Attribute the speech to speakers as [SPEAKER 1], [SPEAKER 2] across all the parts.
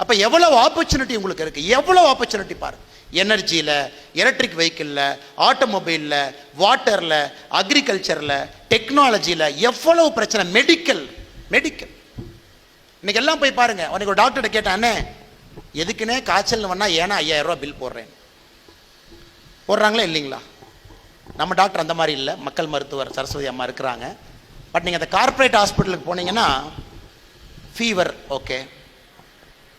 [SPEAKER 1] அப்போ எவ்வளோ ஆப்பர்ச்சுனிட்டி உங்களுக்கு இருக்குது எவ்வளோ ஆப்பர்ச்சுனிட்டி பாரு. எனர்ஜியில் எலக்ட்ரிக் வெஹிக்கிளில் ஆட்டோமொபைலில் வாட்டரில் அக்ரிகல்ச்சரில் டெக்னாலஜியில் எவ்வளவு பிரச்சனை? மெடிக்கல் மெடிக்கல் இன்னைக்கு எல்லாம் போய் பாருங்க. உனக்கு ஒரு டாக்டர்கிட்ட கேட்டானே எதுக்குனே எதுக்குன்னே காய்ச்சல் வந்தா ஏன்னா ஐயாயிரம் ரூபா பில் போடுறேன். போடுறாங்களா இல்லைங்களா? நம்ம டாக்டர் அந்த மாதிரி இல்லை. மக்கள் மருத்துவர் சரஸ்வதி அம்மா இருக்கிறாங்க. பட் நீங்கள் அந்த கார்ப்பரேட் ஹாஸ்பிட்டலுக்கு போனீங்கன்னா ஃபீவர் ஓகே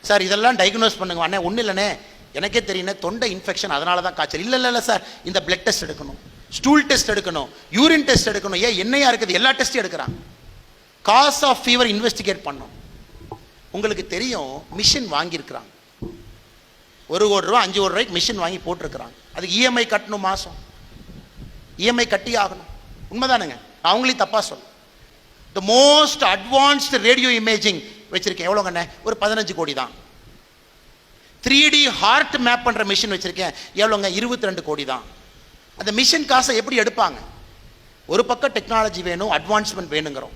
[SPEAKER 1] சார் இதெல்லாம் டயக்னோஸ் பண்ணுங்க. அண்ணே ஒன்றும் இல்லைண்ணே. எனக்கே தெரியுண்ணே தொண்டை இன்ஃபெக்ஷன் அதனால தான் காய்ச்சல். இல்லை இல்லை இல்லை சார். இந்த பிளட் டெஸ்ட் எடுக்கணும். ஸ்டூல் டெஸ்ட் எடுக்கணும். யூரின் டெஸ்ட் எடுக்கணும். ஏன் என்னையா இருக்குது? எல்லா டெஸ்ட்டும் எடுக்கிறாங்க காஸ் ஆஃப் ஃபீவர் இன்வெஸ்டிகேட் பண்ணோம். உங்களுக்கு தெரியும் மிஷின் வாங்கியிருக்கிறாங்க ஒரு கோடி ரூபா அஞ்சு கோடி ரூபாய்க்கு மிஷின் வாங்கி போட்டிருக்கிறாங்க அதுக்கு இஎம்ஐ கட்டணும் மாதம் இஎம்ஐ கட்டி ஆகணும். உண்மைதானுங்க? நான் அவங்களையும் தப்பாக சொல்ல the most advanced radio imaging வச்சுருக்கேன். எவ்வளோங்கண்ணே ஒரு பதினஞ்சு கோடி தான். த்ரீ டி ஹார்ட் மேப் பண்ணுற மிஷின் வச்சுருக்கேன். எவ்வளோங்க இருபத்தி ரெண்டு கோடி தான். அந்த மிஷின் காசை எப்படி எடுப்பாங்க? ஒரு பக்கம் டெக்னாலஜி வேணும் அட்வான்ஸ்மெண்ட் வேணுங்கிறோம்.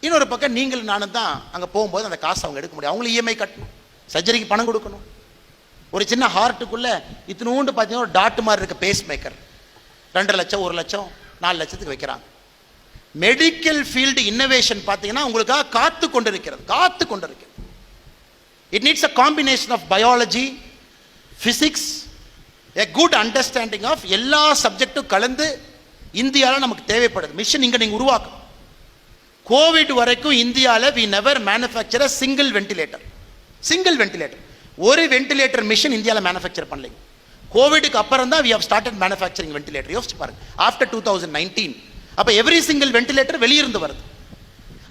[SPEAKER 1] இன்னொரு பக்கம் நீங்கள் நானும் தான் அங்கே போகும்போது அந்த காசை அவங்க எடுக்க முடியும். அவங்களும் இஎம்ஐ கட்டணும். சர்ஜரிக்கு பணம் கொடுக்கணும். ஒரு சின்ன ஹார்ட்டுக்குள்ளே இத்தினூண்டு பார்த்தீங்கன்னா ஒரு டாட் மாதிரி இருக்க பேஸ் மேக்கர் ரெண்டரை லட்சம் ஒரு லட்சம் நாலு லட்சத்துக்கு வைக்கிறாங்க. மெடிக்கல் ஃபீல்டு இன்னோவேஷன் பார்த்தீங்கன்னா உங்களுக்காக காத்து கொண்டிருக்கிறது காத்து கொண்டிருக்கிறது. It needs a combination of biology physics a good understanding of எல்லா சப்ஜெக்டும் கலந்து இந்தியாவில் நமக்கு தேவைப்படுது. மிஷின் இங்கே நீங்கள் உருவாக்கணும். கோவிட் வரைக்கும் இந்தியாவில் we never manufacture single ventilator single ventilator ஒரு வென்டிலேட்டர் மிஷின் இந்தியாவில் மேனுஃபேக்சர் பண்ணலைங்க. கோவிடுக்கு அப்புறம் தான் we have started manufacturing ventilator யோசிச்சு பாருங்க. ஆஃப்டர் டூ தௌசண்ட் நைன்டீன் அப்போ எவ்ரி சிங்கிள் வெண்டிலேட்டர் வெளியிருந்து வருது.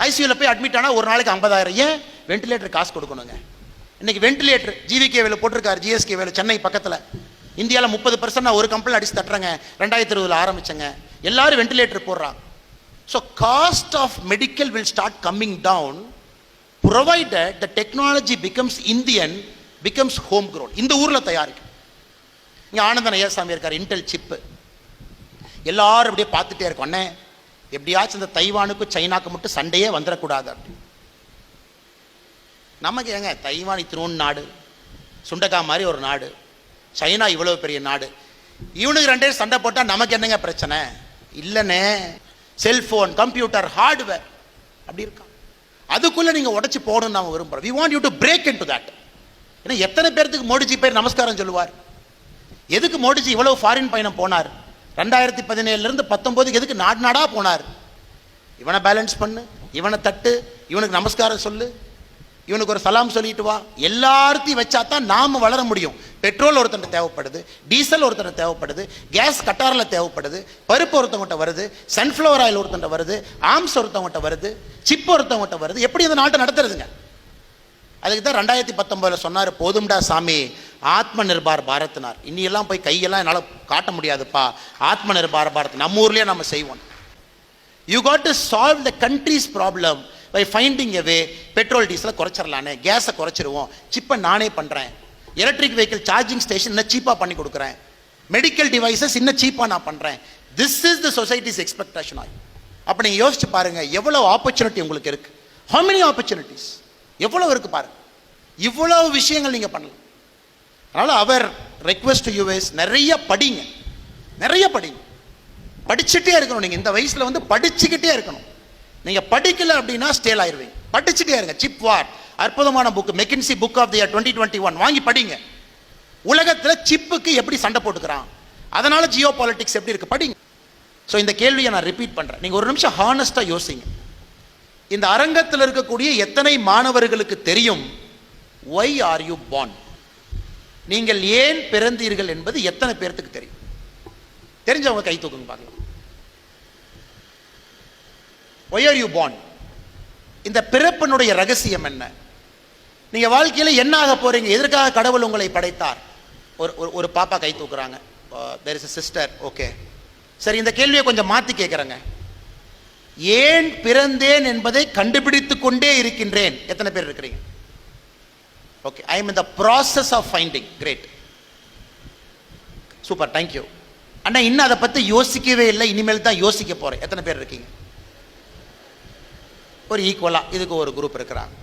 [SPEAKER 1] ஐசியூவில் போய் அட்மிட் ஆனால் ஒரு நாளைக்கு ஐம்பதாயிரம். ஏன்? வெண்டிலேட்டர் காசு கொடுக்கணுங்க. இன்னைக்கு வெண்டிலேட்டர் ஜிவிகே வேலை போட்டிருக்காரு ஜிஎஸ்கே வேலை சென்னை பக்கத்தில். இந்தியாவில் முப்பது பர்சன்ட் நான் ஒரு கம்பெனி அடிச்சு தட்டுறேங்க. ரெண்டாயிரத்தி இருபதில் ஆரம்பிச்சேங்க. எல்லாரும் வெண்டிலேட்டர் போடுறாங்க so cost of medical will start coming down provided the technology becomes Indian becomes home grown இந்த ஊரில் தயாரிக்கும் இங்கே ஆனந்தன் ஐயாசாமி இருக்கார் இன்டெல் சிப்பு எல்லாரும் அப்படியே பார்த்துட்டே இருக்கோம். அண்ணே எப்படியாச்சும் இந்த தைவானுக்கும் சைனாக்கு மட்டும் சண்டையே வந்துடக்கூடாது அப்படி. நமக்கு ஏங்க தைவான் இத்தினோன்னு நாடு சுண்டக்காய் மாதிரி ஒரு நாடு சைனா இவ்வளோ பெரிய நாடு இவனுக்கு ரெண்டே சண்டை போட்டால் நமக்கு என்னங்க பிரச்சனை? இல்லைண்ணே செல்ஃபோன் கம்ப்யூட்டர் ஹார்ட்வேர் அப்படி இருக்கான் அதுக்குள்ளே நீங்கள் உடச்சி போகணும்னு நாங்கள் விரும்புகிறோம் we want you to break into that ஏன்னா எத்தனை பேர்த்துக்கு மோடிஜி பேர் நமஸ்காரம் சொல்லுவார்? எதுக்கு மோடிஜி இவ்வளோ ஃபாரின் பயணம் போனார்? ரெண்டாயிரத்தி பதினேழுலேருந்து பத்தொம்போதுக்கு எதுக்கு நாடு நாடாக போனார்? இவனை பேலன்ஸ் பண்ணு இவனை தட்டு இவனுக்கு நமஸ்காரம் சொல்லு இவனுக்கு ஒரு சலாம் சொல்லிட்டு வா. எல்லாத்தையும் வச்சா தான் நாம வளர முடியும். பெட்ரோல் ஒருத்தன் தேவைப்படுது டீசல் ஒருத்தன் தேவைப்படுது கேஸ் கட்டாரில் தேவைப்படுது பருப்பு ஒருத்தவங்கிட்ட வருது சன்ஃப்ளவர் ஆயில் ஒருத்தன்ட்ட வருது ஆம்ஸ் ஒருத்தவங்கிட்ட வருது சிப் ஒருத்தவங்கிட்ட வருது. எப்படி இந்த நாட்டை நடத்துறதுங்க? அதுக்கு தான் ரெண்டாயிரத்தி பத்தொன்பதில் சொன்னார் போதும்டா சாமி ஆத்ம நிர்பார் பாரத்னார் இன்னியெல்லாம் போய் கையெல்லாம் என்னால் காட்ட முடியாதுப்பா. ஆத்ம நிர்பார் பாரத் நம்ம ஊர்லேயே நம்ம செய்வோம். You got to solve the country's problem by finding a way petrol டீசலை குறைச்சிடலானே கேஸை குறைச்சிருவோம். சிப்பை நானே பண்ணுறேன் எலக்ட்ரிக் வெஹிக்கிள் சார்ஜிங் ஸ்டேஷன் இன்னும் சீப்பாக பண்ணி கொடுக்குறேன். மெடிக்கல் டிவைசஸ் இன்னும் சீப்பாக நான் பண்ணுறேன் this is the society's expectation ஆகி அப்போ நீங்கள் யோசிச்சு பாருங்கள் எவ்வளோ ஆப்பர்ச்சுனிட்டி உங்களுக்கு இருக்குது ஹவு மெனி ஆப்பர்ச்சுனிட்டிஸ் எவ்வளோ இருக்குது பாருங்கள் இவ்வளோ விஷயங்கள் நீங்கள் பண்ணலாம். அதனால் அவர் ரெக்வெஸ்ட் யூஎஸ் நிறைய படிங்க. நிறைய படிங்க. படிச்சுட்டே இருக்கணும் நீங்கள் இந்த வயசில் வந்து படிச்சுக்கிட்டே இருக்கணும். நீங்கள் படிக்கல அப்படின்னா ஸ்டேல் ஆயிடுவீங்க படிச்சுட்டே இருங்க. சிப் வார் அற்புதமான book McKinsey book of the year twenty twenty one வாங்கி படிங்க. உலகத்தில் சிப்புக்கு எப்படி சண்டை போட்டுக்கிறான்? அதனால் ஜியோ பாலிட்டிக்ஸ் எப்படி இருக்குது படிங்க. ஸோ இந்த கேள்வியை நான் ரிப்பீட் பண்ணுறேன் நீங்கள் ஒரு நிமிஷம் ஹானஸ்ட்டாக யோசிங்க. இந்த அரங்கத்தில் இருக்கக்கூடிய எத்தனை மாணவர்களுக்கு தெரியும்? Why are you born? நீங்கள் ஏன் பிறந்தீர்கள் என்பது எத்தனை பேர்த்துக்கு தெரியும்? தெரிஞ்சவங்க கை தூக்குங்க பார்க்கலாம் ஒயர் யூ born? இந்த பிறப்பினுடைய ரகசியம் என்ன? நீங்க வாழ்க்கையில் என்ன ஆக போறீங்க? எதற்காக கடவுள் உங்களை படைத்தார்? ஒரு ஒரு- ஒரு பாப்பா கை தூக்குறாங்க. தெர் இஸ் சிஸ்டர் ஓகே சரி இந்த கேள்வியை கொஞ்சம் மாற்றி கேட்குறேங்க ஏன் பிறந்தேன் என்பதை கண்டுபிடித்து கொண்டே இருக்கின்றேன்? எத்தனை பேர் இருக்கிறீங்க? Okay I am the process of finding great super thank you அண்ணா இன்னும் அதை பற்றி யோசிக்கவே இல்லை. இனிமேல் தான் யோசிக்க போகிறேன் எத்தனை பேர் இருக்கீங்க? ஒரு ஈக்குவலாக இதுக்கு ஒரு குரூப் இருக்கிறாங்க.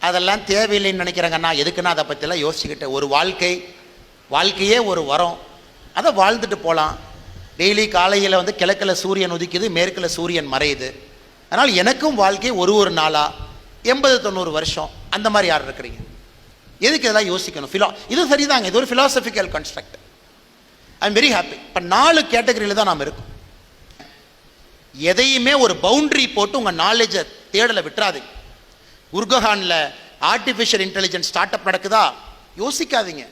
[SPEAKER 1] அதெல்லாம் தேவையில்லைன்னு நினைக்கிறேங்கண்ணா எதுக்குன்னா அதை பற்றிலாம் யோசிச்சுக்கிட்டேன். ஒரு வாழ்க்கை வாழ்க்கையே ஒரு வரம். அதை வாழ்ந்துட்டு போகலாம் டெய்லி காலையில் வந்து கிழக்கில் சூரியன் உதிக்குது மேற்கில் சூரியன் மறையுது. அதனால் எனக்கும் வாழ்க்கை ஒரு ஒரு நாளாக எண்பது தொண்ணூறு வருஷம். அந்த மாதிரி யார் இருக்கிறீங்க? எதுக்கு இதெல்லாம் யோசிக்கணும்? ஃபிலா இது சரிதாங்க. இது ஒரு philosophical construct I am very happy இப்போ நாலு கேட்டகரியில் தான் நாம் இருக்கோம். எதையுமே ஒரு பவுண்டரி போட்டு உங்கள் நாலேஜை தேடலை விட்டுறாதீங்க. குர்கஹானில் ஆர்டிஃபிஷியல் இன்டெலிஜென்ஸ் ஸ்டார்ட் அப் நடக்குதா? யோசிக்காதீங்க.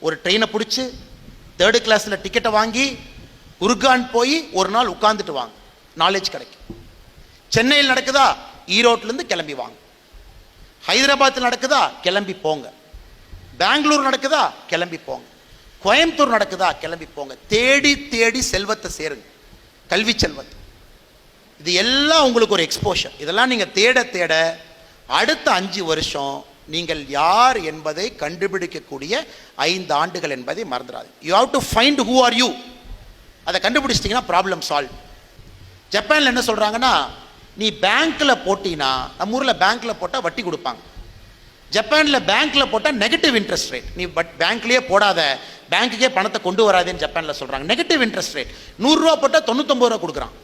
[SPEAKER 1] ஒரு ட்ரெயினை பிடிச்சி தேர்டு கிளாஸில் டிக்கெட்டை வாங்கி குர்கான் போய் ஒரு நாள் உட்காந்துட்டு வாங்க. நாலேஜ் கிடைக்கும். சென்னையில் நடக்குதா? ஈரோட்லேருந்து கிளம்பி வாங்க. ஹைதராபாத்தில் நடக்குதா? கிளம்பி போங்க. பெங்களூர் நடக்குதா? கிளம்பி போங்க. கோயம்புத்தூர் நடக்குதா? கிளம்பி போங்க. தேடி தேடி செல்வத்தை சேருங்க. கல்வி செல்வத்தை. இது எல்லாம் உங்களுக்கு ஒரு எக்ஸ்போஷர் இதெல்லாம் நீங்கள் தேட தேட அடுத்த அஞ்சு வருஷம் நீங்கள் யார் என்பதை கண்டுபிடிக்கக்கூடிய ஐந்து ஆண்டுகள் என்பதை மறந்துடாது you have to find who are you அதை கண்டுபிடிச்சிட்டிங்கன்னா ப்ராப்ளம் சால்வ் ஜப்பானில் என்ன சொல்கிறாங்கன்னா நீ பேங்க்கில் போட்டினா நம்ம ஊரில் பேங்க்கில் போட்டால் வட்டி கொடுப்பாங்க. ஜப்பானில் பேங்க்கில் போட்டால் நெகட்டிவ் இன்ட்ரெஸ்ட் ரேட் நீ பட் பேங்க்லேயே போடாத பேங்க்குக்கே பணத்தை கொண்டு வராதேன்னு ஜப்பானில் சொல்கிறாங்க நெகட்டிவ் இன்ட்ரெஸ்ட் ரேட் நூறுரூவா போட்டால் தொண்ணூத்தொம்பது ரூபா கொடுக்குறான்.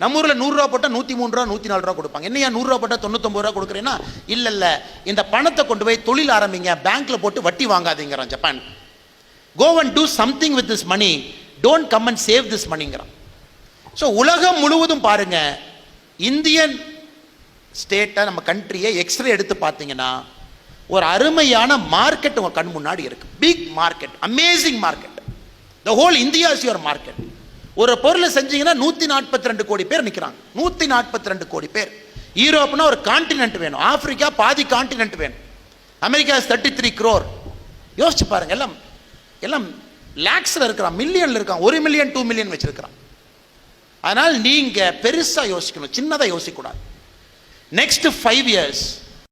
[SPEAKER 1] நம்ம ஊரில் நூறுரூவா போட்டால் நூற்றி மூணு ரூபா நூற்றி நாலு ரூபா கொடுப்பாங்க. என்னையா நூறுரூவா போட்டால் தொண்ணூத்தொம்பது ரூபா கொடுக்குறேன்னா? இல்லை இல்லை. இந்த பணத்தை கொண்டு போய் தொழில் ஆரம்பிங்க. பேங்க்கில் போட்டு வட்டி வாங்காதீங்கிறான் Japan. Go and do something with this money don't come and save this மணிங்கிறான் so உலகம் முழுவதும் பாருங்கள் இந்தியன் ஸ்டேட்டை நம்ம கண்ட்ரியை எக்ஸ்ரே எடுத்து பார்த்தீங்கன்னா ஒரு அருமையான மார்க்கெட் உங்கள் கண் முன்னாடி இருக்கு. Big market amazing market the whole India is your market ஒரு பொருளை செஞ்சீங்கன்னா நூற்றி நாற்பத்தி ரெண்டு கோடி பேர் நிற்கிறாங்க நூற்றி நாற்பத்தி ரெண்டு கோடி பேர். யூரோப்னா ஒரு கான்டினென்ட் வேணும். ஆப்பிரிக்கா பாதி கான்டினென்ட் வேணும். அமெரிக்கா தேர்ட்டி த்ரீ க்ரோர் யோசிச்சு பாருங்க எல்லாம் எல்லாம் லேக்ஸில் இருக்கிறான் மில்லியனில் இருக்கான் ஒரு மில்லியன் டூ மில்லியன் வச்சிருக்கிறான். அதனால் நீங்கள் பெருசாக யோசிக்கணும் சின்னதாக யோசிக்கக்கூடாது. Next five years